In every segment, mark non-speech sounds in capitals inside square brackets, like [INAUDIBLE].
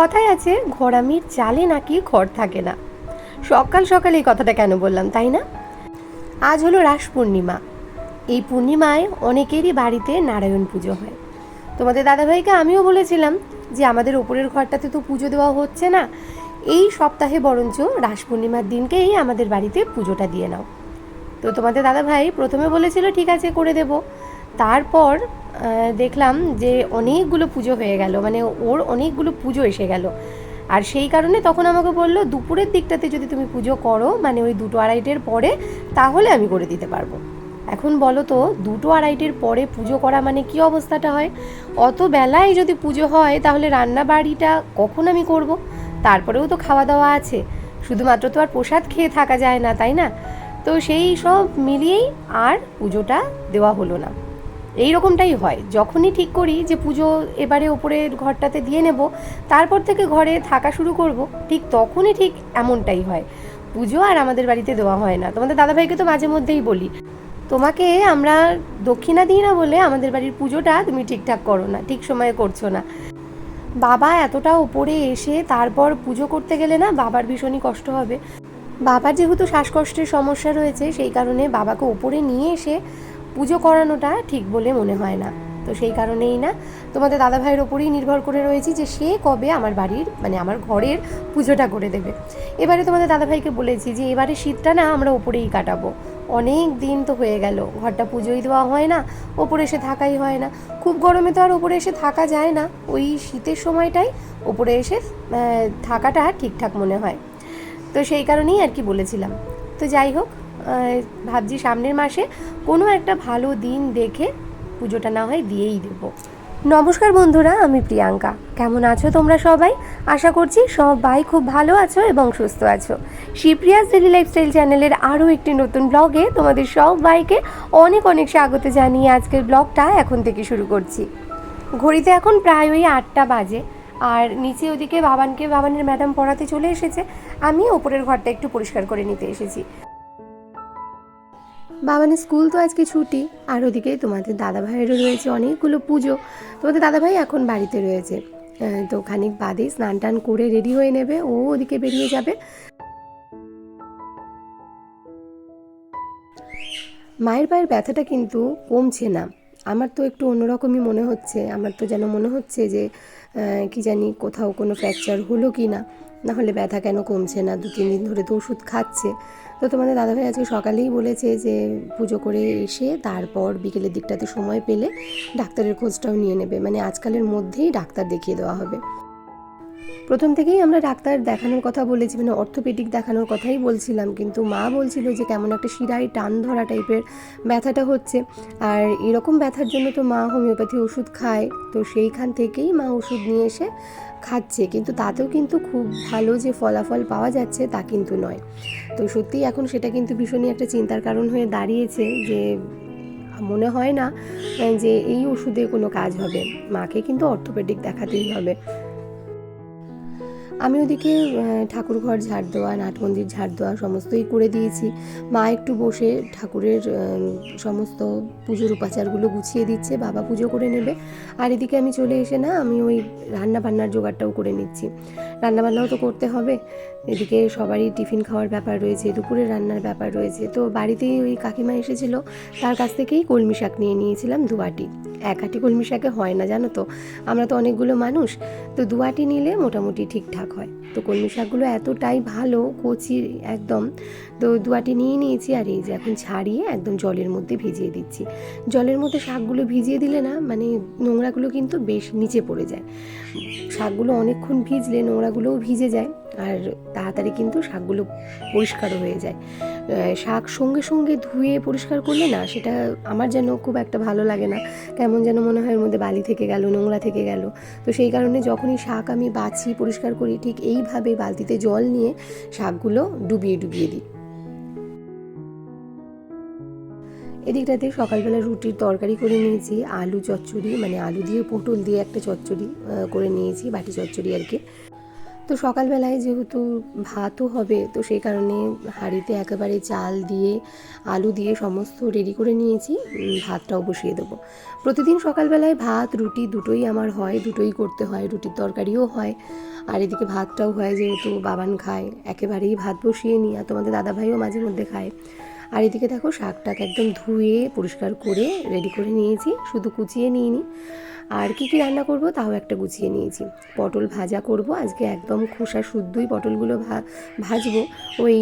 কথায় আছে, ঘোড়ামির চালে নাকি ঘর থাকে না। সকাল সকাল এই কথাটা কেন বললাম, তাই না? আজ হলো রাস পূর্ণিমা। এই পূর্ণিমায় অনেকেরই বাড়িতে নারায়ণ পুজো হয়। তোমাদের দাদাভাইকে আমিও বলেছিলাম যে, আমাদের ওপরের ঘরটাতে তো পুজো দেওয়া হচ্ছে না। এই সপ্তাহে বরঞ্চ রাস পূর্ণিমার দিনকেই আমাদের বাড়িতে পুজোটা দিয়ে নাও। তো তোমাদের দাদাভাই প্রথমে বলেছিল, ঠিক আছে, করে দেব। তারপর দেখলাম যে অনেকগুলো পুজো হয়ে গেল মানে ওর অনেকগুলো পুজো এসে গেল। আর সেই কারণে তখন আমাকে বলল, দুপুরের দিকটাতে যদি তুমি পুজো করো মানে ওই দুটো আড়াইটের পরে, তাহলে আমি করে দিতে পারব। এখন বলো তো, দুটো আড়াইটের পরে পুজো করা মানে কি অবস্থাটা হয়? অত বেলায় যদি পুজো হয়, তাহলে রান্না বাড়িটা কখন আমি করব? তারপরেও তো খাওয়া দাওয়া আছে। শুধুমাত্র তো আর প্রসাদ খেয়ে থাকা যায় না, তাই না? তো সেই সব মিলিয়েই আর পুজোটা দেওয়া হলো না। এই রকমটাই হয়। যখনই ঠিক করি যে পুজো এবারে ওপরের ঘরটাতে দিয়ে নেব, তারপর থেকে ঘরে থাকা শুরু করব, ঠিক তখনই ঠিক এমনটাই হয়। পুজো আর আমাদের বাড়িতে দেওয়া হয় না। তোমাদের দাদাভাইকে তো মাঝে মধ্যেই বলি, তোমাকে আমরা দক্ষিণা দিই না বলে আমাদের বাড়ির পুজোটা তুমি ঠিকঠাক করো না, ঠিক সময়ে করছ না। বাবা এতটা ওপরে এসে তারপর পুজো করতে গেলে না বাবার ভীষণই কষ্ট হবে। বাবার যেহেতু শ্বাসকষ্টের সমস্যা রয়েছে, সেই কারণে বাবাকে ওপরে নিয়ে এসে পুজো করানোটা ঠিক বলে মনে হয় না। তো সেই কারণেই না, তোমাদের দাদা ভাইয়ের ওপরেই নির্ভর করে রয়েছি যে সে কবে আমার বাড়ির মানে আমার ঘরের পুজোটা করে দেবে। এবারে তোমাদের দাদা ভাইকে বলেছি যে এবারে শীতটা না আমরা ওপরেই কাটাবো। অনেক দিন তো হয়ে গেল, ঘরটা পুজোই দেওয়া হয় না, ওপরে এসে থাকাই হয় না। খুব গরমে তো আর ওপরে এসে থাকা যায় না, ওই শীতের সময়টাই ওপরে এসে থাকাটা ঠিকঠাক মনে হয়। তো সেই কারণেই আর কি বলেছিলাম। তো যাই হোক ভাবছি সামনের মাসে কোনো একটা ভালো দিন দেখে পুজোটা না হয় দিয়েই দেবো। নমস্কার বন্ধুরা, আমি প্রিয়াঙ্কা। কেমন আছো তোমরা সবাই? আশা করছি সবাই খুব ভালো আছো এবং সুস্থ আছো। শিপ্রিয়াস ডেলি লাইফস্টাইল চ্যানেলের আরও একটি নতুন ব্লগে তোমাদের সবাইকে অনেক অনেক স্বাগত জানিয়ে আজকের ব্লগটা এখন থেকে শুরু করছি। ঘড়িতে এখন প্রায় ওই আটটা বাজে আর নিচে ওদিকে বাবানকে, বাবানের ম্যাডাম পড়াতে চলে এসেছে। আমি ওপরের ঘরটা একটু পরিষ্কার করে নিতে এসেছি। বাবানের স্কুল তো আজকে ছুটি, আর ওদিকে তোমাদের দাদা ভাইয়েরও রয়েছে অনেকগুলো পুজো। তোমাদের দাদা ভাই এখন বাড়িতে রয়েছে। তো খানিক বাদে স্নান টান করে রেডি হয়ে নেবে, ও ওদিকে বেরিয়ে যাবে। মায়ের পায়ের ব্যথাটা কিন্তু কমছে না। আমার তো একটু অন্যরকমই মনে হচ্ছে। আমার তো যেন মনে হচ্ছে যে কি জানি কোথাও কোনো ফ্র্যাকচার হলো কি না। না হলে ব্যথা কেন কমছে না? দু, তিন দিন ধরে তো ওষুধ খাচ্ছে। তো তোমাদের দাদাভাই আজকে সকালেই বলেছে যে, পুজো করে এসে তারপর বিকেলের দিকটাতে সময় পেলে ডাক্তারের খোঁজটাও নিয়ে নেবে। মানে আজকালের মধ্যেই ডাক্তার দেখিয়ে দেওয়া হবে। প্রথম থেকেই আমরা ডাক্তার দেখানোর কথা বলেছি মানে অর্থোপেডিক দেখানোর কথাই বলছিলাম। কিন্তু মা বলছিল যে কেমন একটা শিরায় টান ধরা টাইপের ব্যথাটা হচ্ছে। আর এরকম ব্যথার জন্য তো মা হোমিওপ্যাথি ওষুধ খায়। তো সেইখান থেকেই মা ওষুধ নিয়ে এসে খাচ্ছে। কিন্তু তাতেও কিন্তু খুব ভালো যে ফলাফল পাওয়া যাচ্ছে তা কিন্তু নয়। তো সত্যিই এখন সেটা কিন্তু ভীষণই একটা চিন্তার কারণ হয়ে দাঁড়িয়েছে যে মনে হয় না যে এই ওষুধে কোনো কাজ হবে। মাকে কিন্তু অর্থোপেডিক দেখাতেই হবে। আমি ওদিকে ঠাকুরঘর ঝাড় দেওয়া, নাট মন্দির ঝাড় দেওয়া সমস্তই করে দিয়েছি। মা একটু বসে ঠাকুরের সমস্ত পুজোর উপাচারগুলো গুছিয়ে দিচ্ছে, বাবা পুজো করে নেবে। আর এদিকে আমি চলে এসে না, আমি ওই রান্না বান্নার জোগাড়টাও করে নিচ্ছি। রান্নাবান্নাও তো করতে হবে। এদিকে সবারই টিফিন খাওয়ার ব্যাপার রয়েছে, দুপুরে রান্নার ব্যাপার রয়েছে। তো বাড়িতেই ওই কাকিমা এসেছিল, তার কাছ থেকেই কলমি শাক নিয়ে নিয়েছিলাম দুয়াটি এক আটি কলমি শাকে হয় না, জানো তো? আমরা তো অনেকগুলো মানুষ, তো দুয়াটি নিলে মোটামুটি ঠিকঠাক হয়। তো কলমি শাকগুলো এতটাই ভালো, কচি একদম। তো দুয়াটি নিয়ে নিয়েছি আর এই যে এখন ছাড়িয়ে একদম জলের মধ্যে ভিজিয়ে দিচ্ছি। জলের মধ্যে শাকগুলো ভিজিয়ে দিলে না মানে নোংরাগুলো কিন্তু বেশ নিচে পড়ে যায়। শাকগুলো অনেকক্ষণ ভিজলে নোংরাগুলোও ভিজে যায় আর তাড়াতাড়ি কিন্তু শাকগুলো পরিষ্কারও হয়ে যায়। শাক সঙ্গে সঙ্গে ধুয়ে পরিষ্কার করলে না সেটা আমার যেন খুব একটা ভালো লাগে না। কেমন যেন মনে হয় এর মধ্যে বালি থেকে গেল, নোংরা থেকে গেল। তো সেই কারণে যখনই শাক আমি বাছি, পরিষ্কার করি, ঠিক এইভাবে বালতিতে জল নিয়ে শাকগুলো ডুবিয়ে ডুবিয়ে দিই। এদিকটাতে সকালবেলা রুটির তরকারি করে নিয়েছি, আলু চচ্চড়ি মানে আলু দিয়ে পটল দিয়ে একটা চচ্চড়ি করে নিয়েছি, বাটি চচ্চড়ি আর কি। তো সকালবেলায় যেহেতু ভাতও হবে, তো সেই কারণে হাঁড়িতে একেবারে চাল দিয়ে, আলু দিয়ে সমস্ত রেডি করে নিয়েছি। ভাতটাও বসিয়ে দেবো। প্রতিদিন সকালবেলায় ভাত, রুটি দুটোই আমার হয়, দুটোই করতে হয়। রুটির তরকারিও হয়। আর এদিকে ভাতটাও হয় যেহেতু বাবান খায়, একেবারেই ভাত বসিয়ে নিই আর তোমাদের দাদাভাইও মাঝে মধ্যে খায়। আর এদিকে দেখো, শাকটাকে একদম ধুয়ে, পরিষ্কার করে রেডি করে নিয়েছি। শুধু কুচিয়ে নিইনি। আর কি কি রান্না করব তাও একটা গুছিয়ে নিয়েছি। পটল ভাজা করব, আজকে একদম খোসা শুদ্ধই পটলগুলো ভাজবো। ওই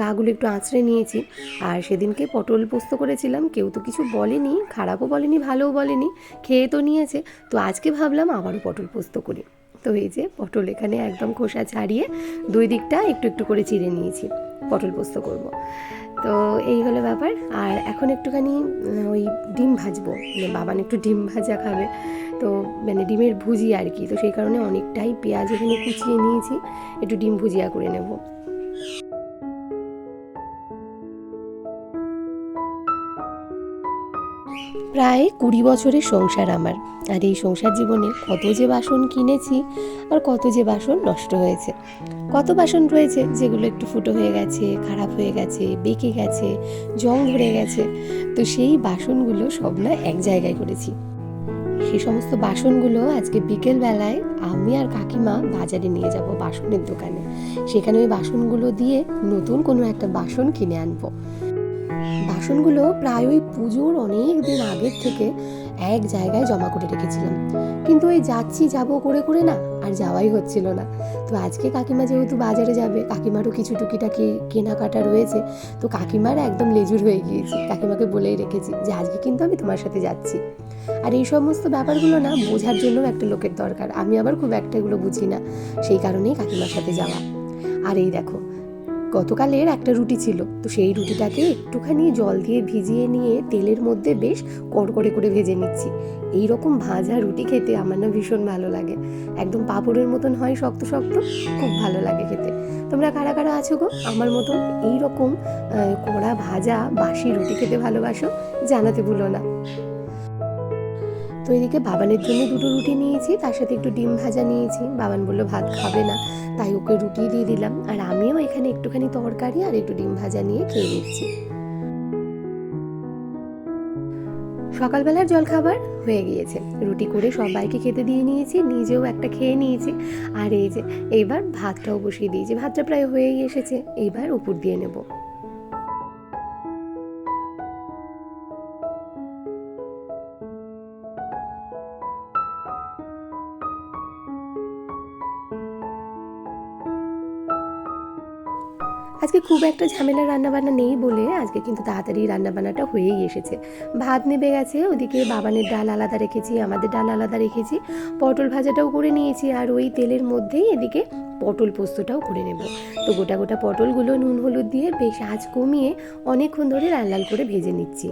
গাগুলো একটু আঁচড়ে নিয়েছি। আর সেদিনকে পটল পোস্ত করেছিলাম, কেউ তো কিছু বলেনি, খারাপও বলেনি, ভালোও বলেনি, খেয়ে তো নিয়েছে। তো আজকে ভাবলাম আবারও পটল পোস্ত করি। তো এই যে পটল এখানে একদম খোসা ছাড়িয়ে দুই দিকটা একটু একটু করে চিড়ে নিয়েছি। পটল পোস্ত করব। তো এই হলো ব্যাপার। আর এখন একটুখানি ওই ডিম ভাজবো। মানে বাবান একটু ডিম ভাজা খাবে। তো মানে ডিমের ভুজি আর কি। তো সেই কারণে অনেকটাই পেঁয়াজ এখানে কুচিয়ে নিয়েছি। একটু ডিম ভুজিয়া করে নেব। প্রায় কুড়ি বছরের সংসার আমার। আর এই সংসার জীবনে কত যে বাসন কিনেছি আর কত যে বাসন নষ্ট হয়েছে। কত বাসন রয়েছে যেগুলো একটু ফুটো হয়ে গেছে, খারাপ হয়ে গেছে, বেঁকে গেছে, জং ধরে গেছে? তো সেই বাসনগুলো সব না এক জায়গায় করেছি। সেই সমস্ত বাসনগুলো আজকে বিকেল বেলায় আমি আর কাকিমা বাজারে নিয়ে যাব বাসনের দোকানে। সেখানে ওই বাসনগুলো দিয়ে নতুন কোনো একটা বাসন কিনে আনব। বাসনগুলো প্রায় ওই পুজোর অনেক দিন আগের থেকে এক জায়গায় জমা করে রেখেছিলাম। কিন্তু ওই যাচ্ছি, যাব করে করে না, আর যাওয়াই হচ্ছিল না। তো আজকে কাকিমা যেহেতু বাজারে যাবে, কাকিমারও কিছু টুকিটাকি কেনাকাটা রয়েছে, তো কাকিমার একদম লেজুর হয়ে গিয়েছি। কাকিমাকে বলেই রেখেছি যে, আজকে কিন্তু আমি তোমার সাথে যাচ্ছি। আর এই সমস্ত ব্যাপারগুলো না বোঝার জন্য একটা লোকের দরকার। আমি আবার খুব একটা এগুলো বুঝি না, সেই কারণেই কাকিমার সাথে যাওয়া। আর এই দেখো গতকালের একটা রুটি ছিল। তো সেই রুটিটাকে একটুখানি জল দিয়ে ভিজিয়ে নিয়ে তেলের মধ্যে বেশ কড়কড়ে করে ভেজে নিচ্ছি। এই রকম ভাজা রুটি খেতে আমার না ভীষণ ভালো লাগে। একদম পাঁপড়ের মতন হয় শক্ত শক্ত খুব ভালো লাগে খেতে। তোমরা কারা কারা আছো গো? আমার মতন এই রকম আহ, কড়া ভাজা বাসি রুটি খেতে ভালোবাসো? জানাতে ভুলো না। তো এদিকে বাবানের জন্য দুটো রুটি নিয়েছি, তার সাথে একটু ডিম ভাজা নিয়েছি। বাবান বলল, ভাত খাবে না। তাই ওকে রুটি দিয়ে দিলাম। আর আমিও এখানে একটুখানি তরকারি আর একটু ডিম ভাজা নিয়ে খেয়ে নিচ্ছি। সকালবেলার জলখাবার হয়ে গিয়েছে। রুটি করে সবাইকে খেতে দিয়ে নিয়েছি, নিজেও একটা খেয়ে নিয়েছি। আর এই যে, এইবার ভাতটাও বসিয়ে দিয়েছি। ভাতটা প্রায় হয়েই এসেছে। এইবার উপর দিয়ে নেব। আজকে খুব একটা ঝামেলা রান্নাবান্না নেই বলে আজকে কিন্তু তাড়াতাড়ি রান্নাবান্নাটা হয়েই এসেছে। ভাত নেবে গেছে ওদিকে বাবানের ডাল আলাদা রেখেছি আমাদের ডাল আলাদা রেখেছি। পটল ভাজাটাও করে নিয়েছি আর ওই তেলের মধ্যেই এদিকে পটল পোস্তটাও করে নেব। তো গোটা গোটা পটলগুলো নুন হলুদ দিয়ে বেশ আঁচ কমিয়ে অনেকক্ষণ ধরে লাল লাল করে ভেজে নিচ্ছি।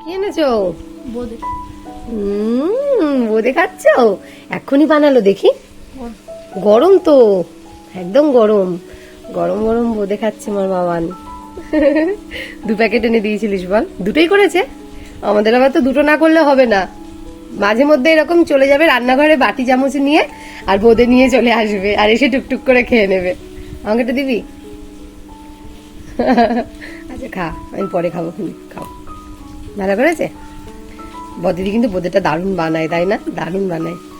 কি এনেছো? বোধে বোঁদে খাচ্ছ? এক্ষুনি বানালো দেখি। গরম তো। একদম গরম। গরম গরম বোঁদে খাচ্ছে আমার বাবান। দু প্যাকেট এনে দিয়েছিলিস বল। দুটোই করেছে। আমাদের আবার তো দুটো না করলে হবে না। মাঝে মধ্যে এরকম চলে যাবে রান্নাঘরে বাটি চামচ নিয়ে আর বোঁদে নিয়ে চলে আসবে আর এসে টুকটুক করে খেয়ে নেবে। আমাকে এটা দিবি? আচ্ছা খা। আমি পরে খাব হুম, খাও। ভালো করেছে? বদিদি কিন্তু বোঁদেটা দারুণ বানায় তাই না? দারুণ বানায়।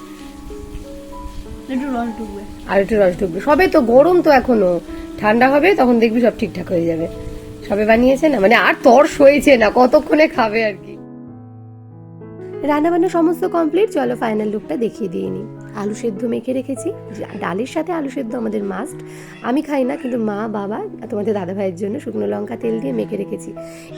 আর একটু রস ঢুকবে। সবে তো গরম তো এখনও। ঠান্ডা হবে তখন দেখবি সব ঠিকঠাক হয়ে যাবে। সবে বানিয়েছে না? মানে আর তর সয়েছে না কতক্ষণে খাবে আর কি। রান্না বান্না সমস্ত কমপ্লিট চলো ফাইনাল লুকটা দেখিয়ে দিয়ে নিই আলু সেদ্ধ মেখে রেখেছি। ডালের সাথে আলু সেদ্ধ আমাদের মাস্ট আমি খাই না, কিন্তু মা, বাবা, তোমাদের দাদা ভাইয়ের জন্য শুকনো লঙ্কা তেল দিয়ে মেখে রেখেছি।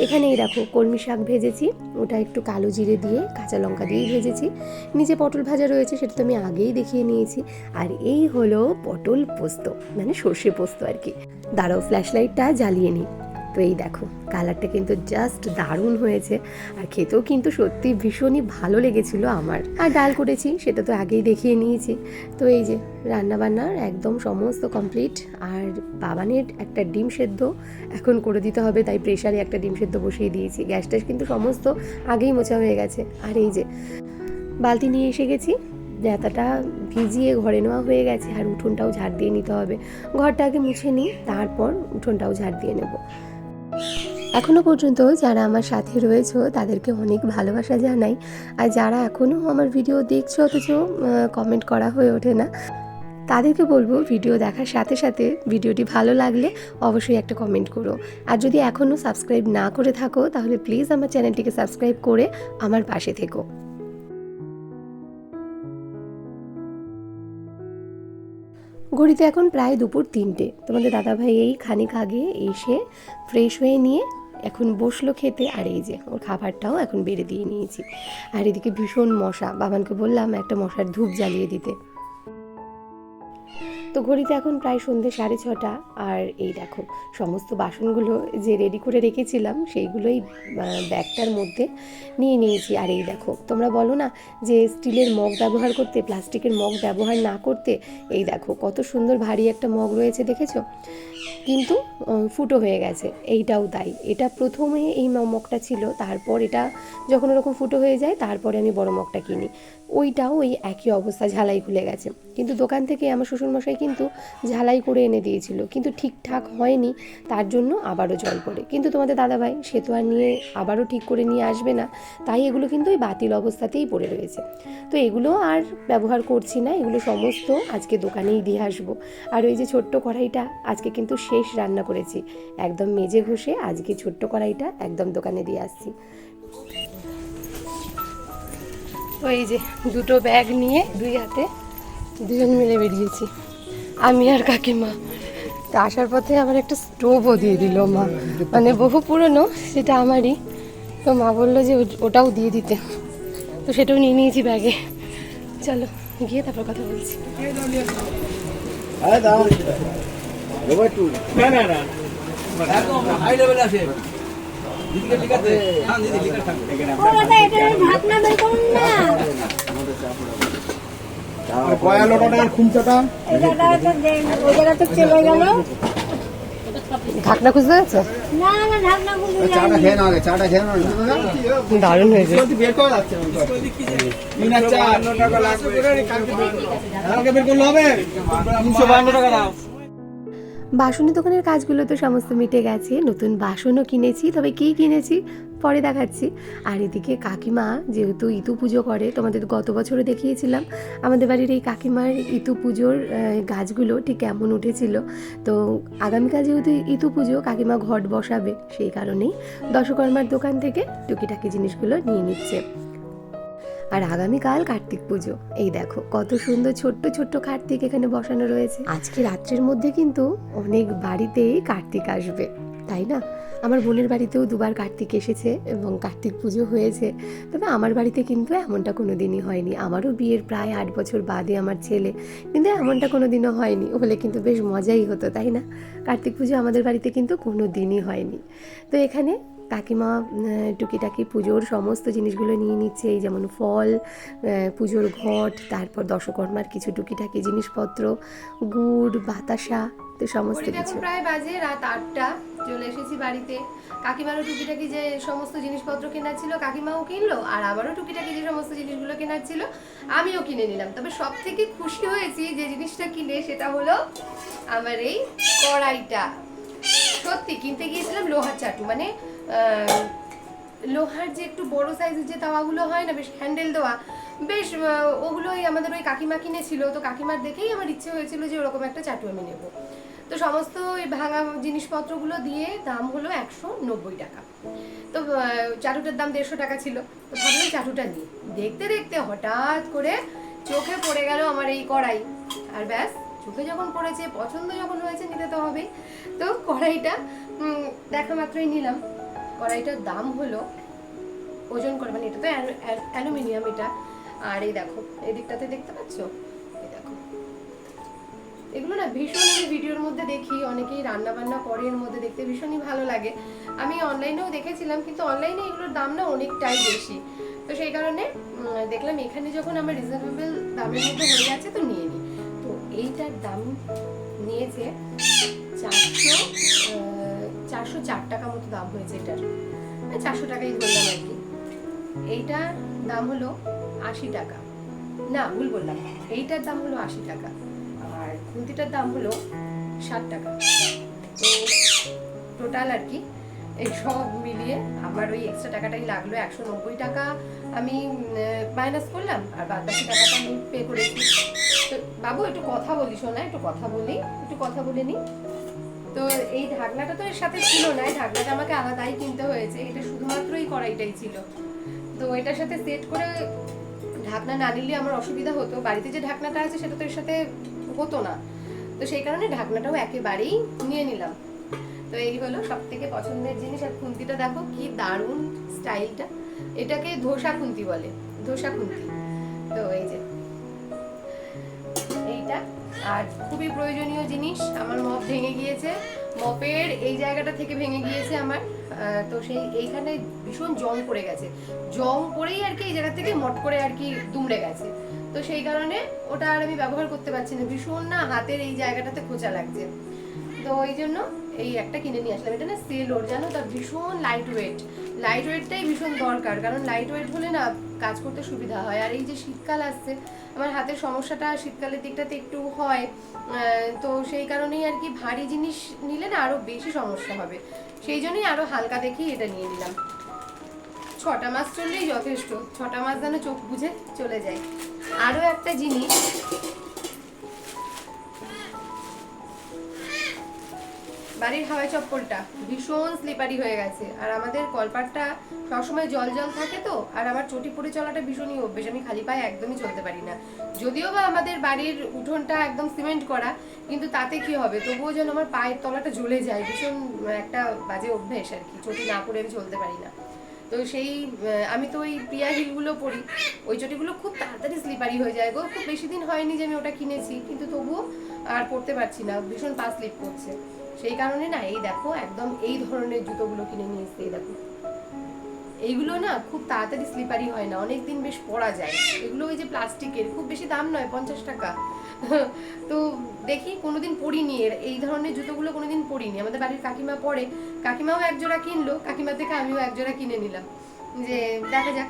এখানে এই দেখো কলমি শাক ভেজেছি, ওটা একটু কালো জিরে দিয়ে কাঁচা লঙ্কা দিয়েই ভেজেছি। নিচে পটল ভাজা রয়েছে, সেটা তো আমি আগেই দেখিয়ে নিয়েছি। আর এই হলো পটল পোস্ত মানে সর্ষে পোস্ত আর কি। দাঁড়াও ফ্ল্যাশ লাইটটা জ্বালিয়ে নিই। তো এই দেখো, কালারটা কিন্তু জাস্ট দারুণ হয়েছে। আর খেতেও কিন্তু সত্যি ভীষণই ভালো লেগেছিল আমার। আর ডাল করেছি, সেটা তো আগেই দেখিয়ে নিয়েছি। তো এই যে রান্নাবান্নার একদম সমস্ত কমপ্লিট আর বাবানের একটা ডিম সেদ্ধ এখন করে দিতে হবে, তাই প্রেশারে একটা ডিম সেদ্ধ বসিয়ে দিয়েছি। গ্যাসটা কিন্তু সমস্ত আগেই মোছা হয়ে গেছে। আর এই যে বালতি নিয়ে এসে গেছি, ন্যাতাটা ভিজিয়ে ঘরে নেওয়া হয়ে গেছে, আর উঠোনটাও ঝাড় দিয়ে নিতে হবে। ঘরটা আগে মুছে নিই, তারপর উঠোনটাও ঝাড় দিয়ে নেব। এখনও পর্যন্ত যারা আমার সাথে রয়েছে, তাদেরকে অনেক ভালোবাসা জানাই। আর যারা এখনও আমার ভিডিও দেখছ, অথচ কমেন্ট করা হয়ে ওঠে না, তাদেরকে বলব ভিডিও দেখার সাথে সাথে ভিডিওটি ভালো লাগলে অবশ্যই একটা কমেন্ট করো। আর যদি এখনও সাবস্ক্রাইব না করে থাকো, তাহলে প্লিজ আমার চ্যানেলটিকে সাবস্ক্রাইব করে আমার পাশে থেকো। ঘড়িতে এখন প্রায় দুপুর তিনটে। তোমাদের দাদাভাই এই খানিক আগে এসে ফ্রেশ হয়ে নিয়ে এখন বসল খেতে, আর এই যে ওর খাবারটাও এখন বেড়ে দিয়ে নিয়েছি। আর এদিকে ভীষণ মশা, বাবানকে বললাম একটা মশার ধূপ জ্বালিয়ে দিতে। তো ঘড়িতে এখন প্রায় সন্ধে সাড়ে ছটা আর এই দেখো, সমস্ত বাসনগুলো যে রেডি করে রেখেছিলাম সেইগুলোই ব্যাগটার মধ্যে নিয়ে নিয়েছি। আর এই দেখো, তোমরা বলো না যে স্টিলের মগ ব্যবহার করতে, প্লাস্টিকের মগ ব্যবহার না করতে, এই দেখো কত সুন্দর ভারী একটা মগ রয়েছে দেখেছ? কিন্তু ফুটো হয়ে গেছে, এইটাও তাই। এটা প্রথমে এই মগটা ছিল, তারপর এটা যখন ওরকম ফুটো হয়ে যায়, তারপরে আমি বড় মগটা কিনি। ওইটাও ওই একই অবস্থা, ঝালাই খুলে গেছে। কিন্তু দোকান থেকে আমার শ্বশুরমশাই কিন্তু ঝালাই করে এনে দিয়েছিল। কিন্তু ঠিকঠাক হয়নি, তার জন্য আবারও জল পড়ে। কিন্তু তোমাদের দাদাভাই, সে তো আর নিয়ে আবারও ঠিক করে নিয়ে আসবে না। তাই এগুলো কিন্তু ওই বাতিল অবস্থাতেই পড়ে রয়েছে। তো এগুলো আর ব্যবহার করছি না, এগুলো সমস্ত আজকে দোকানেই দিয়ে আসব। আর ওই যে ছোট্ট কড়াইটা, আজকে কিন্তু শেষ রান্না করেছি। একদম মেজে ঘষে আজকে ছোট্ট কড়াইটা একদম দোকানে দিয়ে আসছি। এই যে দুটো ব্যাগ নিয়ে দুই হাতে দুজন মিলে বেরিয়েছি। আমি আর কাকিমা। তা আসার পথে আবার একটা স্টোভও দিয়ে দিল মা। মানে বহু পুরনো সেটা আমারই। তো মা বলল যে ওটাও দিয়ে দিতে। তো সেটাও নিয়ে নিয়েছি ব্যাগে। চলো গিয়ে তারপর কথা বলছি। আরে আর কয়া লোটাটা ঢাকনা খুঁজতে গেছে চাটা খেয়ে নাও চাটা খেয়ে নাও। দারুণ হয়েছে। বের করে যাচ্ছে মিনার চা টাকা লাগবে। কালকে বের করলে হবে? তিনশো বান্ন টাকা দাও। বাসনের দোকানের কাজগুলো তো সমস্ত মিটে গেছে। নতুন বাসনও কিনেছি, তবে কী কিনেছি পরে দেখাচ্ছি। আর এদিকে কাকিমা যেহেতু ইতু পুজো করে, তোমাদের গত বছরে দেখিয়েছিলাম, আমাদের বাড়ির এই কাকিমার ইতু পুজোর গাছগুলো ঠিক কেমন উঠেছিল। তো আগামীকাল যেহেতু ইতু পুজো, কাকিমা ঘট বসাবে, সেই কারণেই দশকর্মার দোকান থেকে টুকিটাকি জিনিসগুলো নিয়ে নিচ্ছে। আর আগামীকাল কার্তিক পুজো। এই দেখো, কত সুন্দর ছোট্ট ছোট্ট কার্তিক এখানে বসানো রয়েছে। আজকে রাত্রের মধ্যে কিন্তু অনেক বাড়িতেই কার্তিক আসবে, তাই না? আমার বোনের বাড়িতেও দুবার কার্তিক এসেছে এবং কার্তিক পুজো হয়েছে। তবে আমার বাড়িতে কিন্তু এমনটা কোনো দিনই হয়নি। আমারও বিয়ের প্রায় আট বছর বাদে আমার ছেলে। কিন্তু এমনটা কোনো দিনও হয়নি, হলে কিন্তু বেশ মজাই হতো, তাই না? কার্তিক পুজো আমাদের বাড়িতে কিন্তু কোনো দিনই হয়নি। তো এখানে কাকিমা টুকিটাকি পুজোর সমস্ত জিনিসগুলো নিয়ে নিচ্ছে এই যেমন ফল পুজোর ঘট তারপর দশকর্মার কিছু টুকিটাকি জিনিসপত্র গুড় বাতাসা তো সমস্ত কিছু। প্রায় বাজে রাত আটটা চলে এসেছি বাড়িতে। কাকিমারও টুকিটাকি যে সমস্ত জিনিসপত্র কেনার ছিল কাকিমাও কিনলো আর আমারও টুকিটাকি যে সমস্ত জিনিসগুলো কেনার ছিল আমিও কিনে নিলাম। তবে সব থেকে খুশি হয়েছি যে জিনিসটা কিনে সেটা হলো আমার এই কড়াইটা। সত্যি কিনতে গিয়েছিলাম লোহার চাটু মানে লোহার যে একটু বড় সাইজের যে তাওয়াগুলো হয় না, বেশ হ্যান্ডেল দেওয়া, বেশ ওগুলোই আমাদের ওই কাকিমা কিনেছিল। তো কাকিমার দেখেই আমার ইচ্ছে হয়েছিল যে ওরকম একটা চাটু আমি নেব। তো সমস্ত ওই ভাঙা জিনিসপত্রগুলো দিয়ে দাম হলো একশো নব্বই টাকা। তো চাটুটার দাম দেড়শো টাকা ছিল। তো ভাবলাম চাটুটা নিই। দেখতে দেখতে হঠাৎ করে চোখে পড়ে গেল আমার এই কড়াই। আর ব্যাস, চোখে যখন পড়েছে, পছন্দ যখন হয়েছে, নিতে তো হবেই। তো কড়াইটা দেখা মাত্রই নিলাম। কড়াইটার দাম হলো ওজন করে মানে এটা তো অ্যালু- অ্যাল- অ্যালুমিনিয়াম এটা। আর এই দেখো, এই দিকটাতে দেখতে পাচ্ছ? এই দেখো। এগুলো না ভীষণ আমি ভিডিওর মধ্যে দেখি, অনেকেই রান্না বান্না করে এর মধ্যে দেখতে ভীষণই ভালো লাগে। আমি অনলাইনেও দেখেছিলাম, কিন্তু অনলাইনে এগুলোর দাম না অনেকটাই বেশি। তো সেই কারণে দেখলাম এখানে যখন আমার রিজনেবল দামের মধ্যে হয়ে যাচ্ছে তো নিয়ে নিই। তো এইটার দাম নিয়েছে চারশো চারশো চার টাকা মতো দাম হয়েছে এটার। চারশো টাকাই ধরলাম আর কি। এইটার দাম হলো আশি টাকা। না, ভুল বললাম। এইটার দাম হলো আশি টাকা। আর খুন্তিটার দাম হলো ষাট টাকা। তো টোটাল আর কি, এই সব মিলিয়ে আমার ওই এক্সট্রা টাকাটাই লাগল একশো নব্বই টাকা। আমি মাইনাস করলাম আর বাদ বাকি টাকাটা আমি পে করেছি। তো বাবু, একটু কথা বলি শোনা, একটু কথা বলি, একটু কথা বলে নি? তো এই ঢাকনাটা তো এর সাথে ছিল না, এই ঢাকনাটা আমাকে আলাদাই কিনতে হয়েছে, এটা শুধুমাত্র এই কড়াইটাই ছিল। তো এটার সাথে সেট করে ঢাকনা না নিলে আমার অসুবিধা হতো, বাড়িতে যে ঢাকনাটা আছে সেটা তো এর সাথে হতো না। তো সেই কারণে ঢাকনাটাও একেবারেই নিয়ে নিলাম। তো এই হলো সব থেকে পছন্দের জিনিস, আর খুন্তিটা দেখো কি দারুণ স্টাইলটা। এটাকে ধোসা খুন্তি বলে, ধোসা খুন্তি। তো এই যে আর খুবই প্রয়োজনীয় জিনিস, আমার মপ ভেঙে গিয়েছে। মপের এই জায়গাটা থেকে ভেঙে গিয়েছে আমার। তো সেই এইখানে ভীষণ জং পড়ে গেছে। জং পড়েই আর কি এই জায়গা থেকে মট করে আর কি দুমড়ে গেছে। তো সেই কারণে ওটা আর আমি ব্যবহার করতে পারছি না। ভীষণ না হাতের এই জায়গাটাতে খোঁচা লাগছে। তো ওই জন্য এই একটা কিনে নিয়ে আসলাম। এটা না সেল ওর জানো? তার ভীষণ লাইট ওয়েট লাইট ওয়েটটাই ভীষণ দরকার, কারণ লাইট ওয়েট হলে না কাজ করতে সুবিধা হয়। আর এই যে শীতকাল আসছে, আমার হাতের সমস্যাটা শীতকালের দিকটাতে একটু হয় তো সেই কারণেই আর কি ভারী জিনিস নিলে না আরও বেশি সমস্যা হবে। সেই জন্যই আরও হালকা দেখেই এটা নিয়ে নিলাম। ছটা মাস চললেই যথেষ্ট, ছটা মাস যেন চোখ বুঝে চলে যায়। আরও একটা জিনিস বাড়ির হাওয়াই চপ্পলটা ভীষণ স্লিপারি হয়ে গেছে। আর আমাদের কলপাটটা সবসময় জল জল থাকে তো, আর আমার চটি পড়ে চলাটা ভীষণই অভ্যেস, আমি খালি পায়ে একদমই চলতে পারি না। যদিও বা আমাদের বাড়ির উঠোনটা একদম সিমেন্ট করা, কিন্তু তাতে কি হবে? তবুও যেন আমার পায়ের তলাটা জ্বলে যায়, ভীষণ একটা বাজে অভ্যেস আর কি, চটি না পরে আমি চলতে পারি না। তো সেই আমি তো ওই প্রিয়া হিলগুলো পরি, ওই চটিগুলো খুব তাড়াতাড়ি স্লিপারি হয়ে যায় গো। খুব বেশি দিন হয়নি যে আমি ওটা কিনেছি, কিন্তু তবুও আর পড়তে পারছি না, ভীষণ পা স্লিপ করছে। সেই কারণে না, এই দেখো একদম এই ধরনের জুতোগুলো কিনে নিয়ে এসছে দেখো। এইগুলো না খুব তাড়াতাড়ি স্লিপারি হয় না অনেক দিন বেশ পরা যায়। এগুলো ওই যে প্লাস্টিকের, খুব বেশি দাম নয়, পঞ্চাশ টাকা। [LAUGHS] তো দেখি, কোনোদিন পরিনি, এর এই ধরনের জুতোগুলো কোনোদিন পরিনি। আমাদের বাড়ির কাকিমা পরে, কাকিমাও একজোড়া কিনলো, কাকিমা থেকে আমিও একজোড়া কিনে নিলাম। যে দেখা যাক,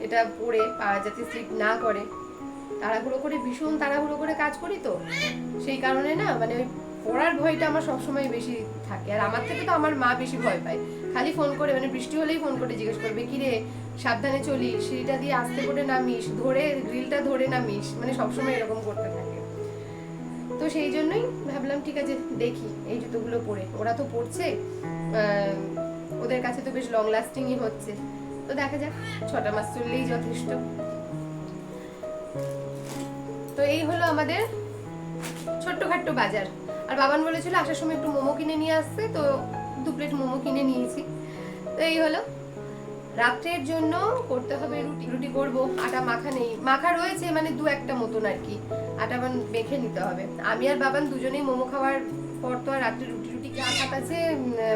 এটা পরে পা যাতে স্লিপ না করে। তাড়াহুড়ো করে, ভীষণ তাড়াহুড়ো করে কাজ করি তো। সেই কারণে না মানে ওই পড়ার ভয়টা আমার সবসময় বেশি থাকে। আর আমার থেকে তো আমার মা বেশি ভয় পায়। খালি ফোন করে মানে বৃষ্টি হলেই ফোন করে জিজ্ঞেস করবে কি রে সাবধানে চলিস, সিঁড়িটা দিয়ে আস্তে করে নামিস, ধরে, গ্রিলটা ধরে নামিস। মানে সবসময় এরকম করতে থাকে। তো সেই জন্যই ভাবলাম, ঠিক আছে, দেখি এই জুতোগুলো পরে। ওরা তো পড়ছে ওদের কাছে তো বেশ লং লাস্টিংই হচ্ছে। তো দেখা যাক, ছটা মাস চললেই যথেষ্ট। তো এই হলো আমাদের ছোট্টখাট্ট বাজার। আর বাবান বলেছিল আসার সময় একটু মোমো কিনে নিয়ে আসছে তো দু প্লেট মোমো কিনে নিয়েছি। তো এই হলো। রাত্রের জন্য করতে হবে রুটি। রুটি করব, আটা মাখা নেই। মাখা রয়েছে মানে দু একটা মতন আর কি। আটা বান মেখে নিতে হবে। আমি আর বাবান দুজনেই মোমো খাওয়ার পর তো আর রাত্রে রুটি রুটি যা খাত আছে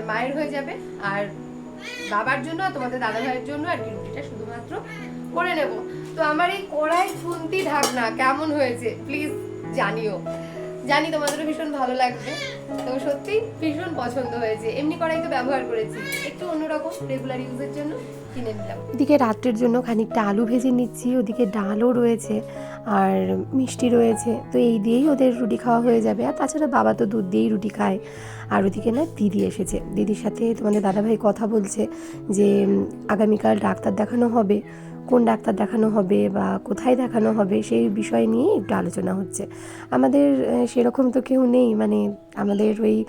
মায়ের হয়ে যাবে। আর বাবার জন্য আর তোমাদের দাদা ভাইয়ের জন্য আর কি রুটিটা শুধুমাত্র করে নেব। তো আমার এই কড়াই খুন্তি ঢাকনা কেমন হয়েছে, প্লিজ জানিও। জানি তোমাদেরও ভীষণ ভালো লাগবে। তো সত্যি ভীষণ পছন্দ হয়েছে। এমনি কড়াই তো ব্যবহার করেছি। একটু অন্যরকম রেগুলার ইউজের জন্য কিনে নিলাম। এদিকে রাত্রের জন্য খানিকটা আলু ভেজে নিচ্ছি। ওদিকে ডালও রয়েছে আর মিষ্টি রয়েছে। তো এই দিয়েই ওদের রুটি খাওয়া হয়ে যাবে। আর তাছাড়া বাবা তো দুধ দিয়েই রুটি খায়। আর ওদিকে না দিদি এসেছে। দিদির সাথে তোমাদের দাদাভাই কথা বলছে যে আগামীকাল ডাক্তার দেখানো হবে। কোন ডাক্তার দেখানো হবে বা কোথায় দেখানো হবে সেই বিষয় নিয়ে একটু আলোচনা হচ্ছে। আমাদের সেরকম তো কেউ নেই। মানে আমাদের ওই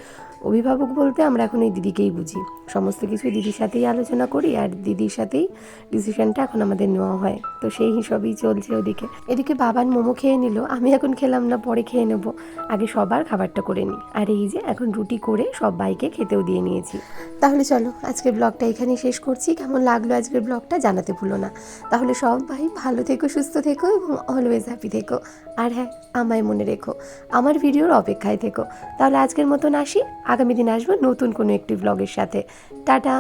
অভিভাবক বলতে আমরা এখন এই দিদিকেই বুঝি। সমস্ত কিছু দিদির সাথেই আলোচনা করি আর দিদির সাথেই ডিসিশনটা এখন আমাদের নেওয়া হয়। তো সেই হিসাবেই চলছে ওদিকে। এদিকে বাবান মোমো খেয়ে নিল, আমি এখন খেলাম না, পরে খেয়ে নেব। আগে সবার খাবারটা করে নিই। আর এই যে এখন রুটি করে সব বাইকে খেতেও দিয়ে নিয়েছি। তাহলে চলো, আজকের ব্লগটা এখানেই শেষ করছি। কেমন লাগল আজকের ব্লগটা জানাতে ভুলো না। তাহলে সবাই ভালো থেকো, সুস্থ থেকো এবং অলওয়েজ হ্যাপি থেকো। আর হ্যাঁ আমায় মনে রেখো, আমার ভিডিওর অপেক্ষায় থেকো। তাহলে আজকের মতন আসি আগামী দিন আসব নতুন কোনো একটি ব্লগের সাথে। টাটা!